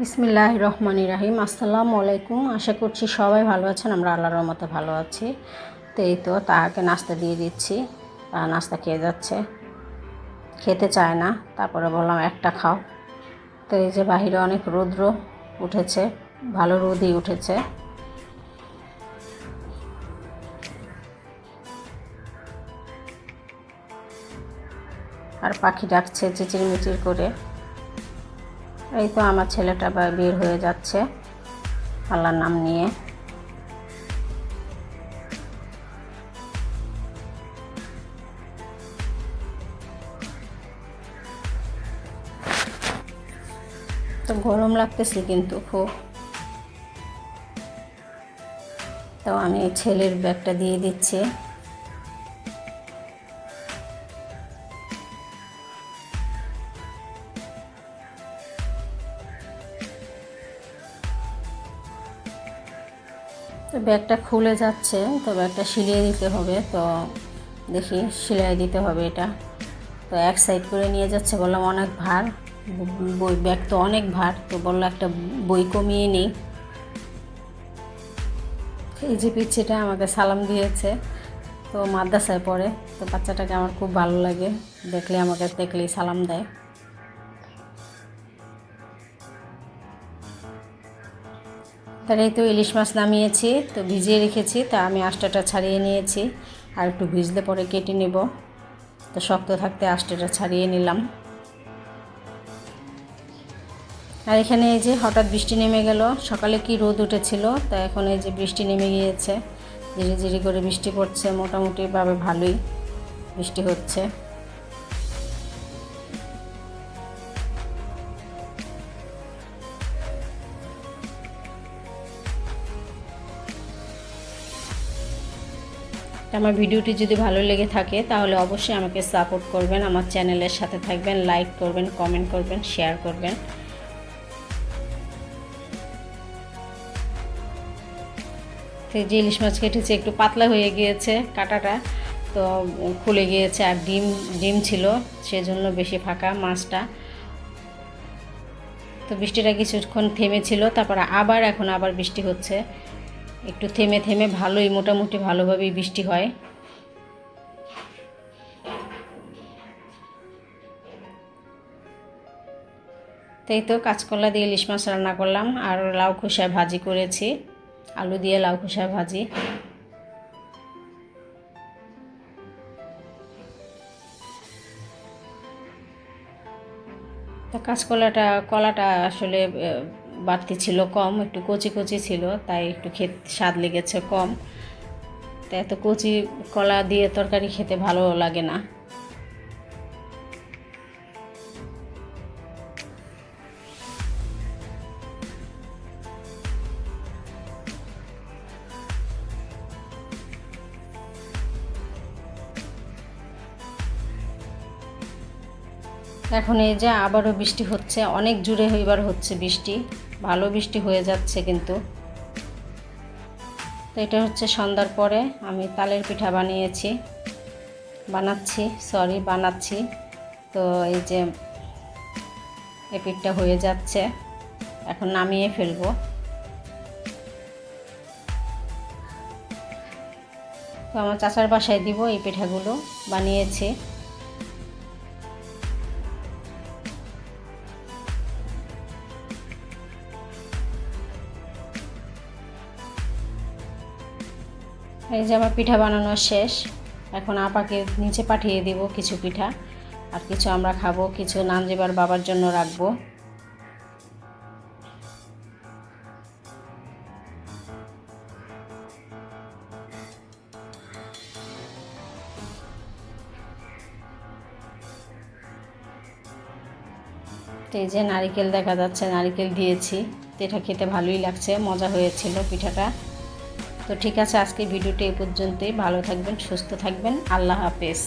বিসমিল্লাহ রহমান রাহিম। আসসালামু আলাইকুম। আশা করছি সবাই ভালো আছেন। আমরা আল্লাহর মতো ভালো আছি। তো এই তো তাকে নাস্তা দিয়ে দিচ্ছি। নাস্তা খেয়ে যাচ্ছে। খেতে চায় না। তারপরে বললাম, একটা খাও। তো এই যে বাহিরে অনেক রৌদ্র উঠেছে। ভালো রোদই উঠেছে। আর পাখি ডাকছে চিচির মিচির করে। এই তো আমার ছেলেটা বা বের হয়ে যাচ্ছে। আল্লাহর নাম নিয়ে। তো গরম লাগতেছে কিন্তু খুব। তো আমি ছেলের ব্যাগটা দিয়ে দিচ্ছি। তো ব্যাগটা খুলে যাচ্ছে, তো ব্যাগটা সিলিয়ে দিতে হবে, তো দেখি সেলাই দিতে হবে এটা। তো এক সাইড করে নিয়ে যাচ্ছে, বললাম অনেক ভার, বই, ব্যাগ তো অনেক ভার, তো বলল একটা বই কমিয়ে নিই। এই যে পিচ্ছিটা আমাকে সালাম দিয়েছে, তো মাদ্রাসায় পড়ে, তো বাচ্চাটাকে আমার খুব ভালো লাগে, দেখলে আমাকে দেখলেই সালাম দেয়। তার এই তো ইলিশ মাছ নামিয়েছি, তো ভিজিয়ে রেখেছি, তা আমি আষ্টাটা ছাড়িয়ে নিয়েছি, আর একটু ভিজলে পরে কেটে নেব। তো শক্ত থাকতে আষ্টাটা ছাড়িয়ে নিলাম। আর এখানে এই যে হঠাৎ বৃষ্টি নেমে গেল, সকালে কি রোদ উঠেছিল, তা এখন এই যে বৃষ্টি নেমে গিয়েছে। ধীরে ধীরে করে বৃষ্টি পড়ছে, মোটামুটিভাবে ভালোই বৃষ্টি হচ্ছে। আমার ভিডিওটি যদি ভালো লেগে থাকে, তাহলে অবশ্যই আমাকে সাপোর্ট করবেন, আমার চ্যানেলের সাথে থাকবেন, লাইক করবেন, কমেন্ট করবেন, শেয়ার করবেন। যে ইলিশ মাছ কেটেছে একটু পাতলা হয়ে গিয়েছে কাটাটা, তো খুলে গিয়েছে আর ডিম ডিম ছিল, সেজন্য বেশি ফাঁকা মাছটা। তো বৃষ্টিটা কিছুক্ষণ থেমেছিল, তারপর আবার, এখন আবার বৃষ্টি হচ্ছে। একটু থেমে থেমে ভালোই, মোটামুটি ভালোভাবেই বৃষ্টি হয়। তাই তো কাঁচকলা দিয়ে ইলিশ মাছ রান্না করলাম, আর লাউ খোসা ভাজি করেছি। আলু দিয়ে লাউ খোসা ভাজি। তা কাঁচকলাটা, কলাটা আসলে বাড়তি ছিল কম, একটু কচি কচি ছিল, তাই একটু খেত, স্বাদ লেগেছে কম। তা এত কচি কলা দিয়ে তরকারি খেতে ভালো লাগে না। এখন এই যে আবারও বৃষ্টি হচ্ছে, অনেক জুড়ে এবার হচ্ছে বৃষ্টি। ভালো বৃষ্টি হয়ে যাচ্ছে কিন্তু। তো এটা হচ্ছে সন্ধ্যার পরে আমি তালের পিঠা বানিয়েছি। বানাচ্ছি সরি বানাচ্ছি। তো এই যে এই পিঠটা হয়ে যাচ্ছে। এখন নামিয়ে ফেলব। তো আমার চাচার বাসায় দিব এই পিঠাগুলো। বানিয়েছি। এই যে আমার পিঠা বানানো শেষ। এখন আপাকে নিচে পাঠিয়ে দেব কিছু পিঠা। আর কিছু আমরা খাব, কিছু নানজিবার বাবার জন্য রাখব। এই যে নারিকেল দেখা যাচ্ছে, নারিকেল দিয়েছি। এটা খেতে ভালোই লাগছে, মজা হয়েছিল পিঠাটা। তো ঠিক আছে আজকে ভিডিওটি এ পর্যন্তই। ভালো থাকবেন সুস্থ থাকবেন। আল্লাহ হাফেজ।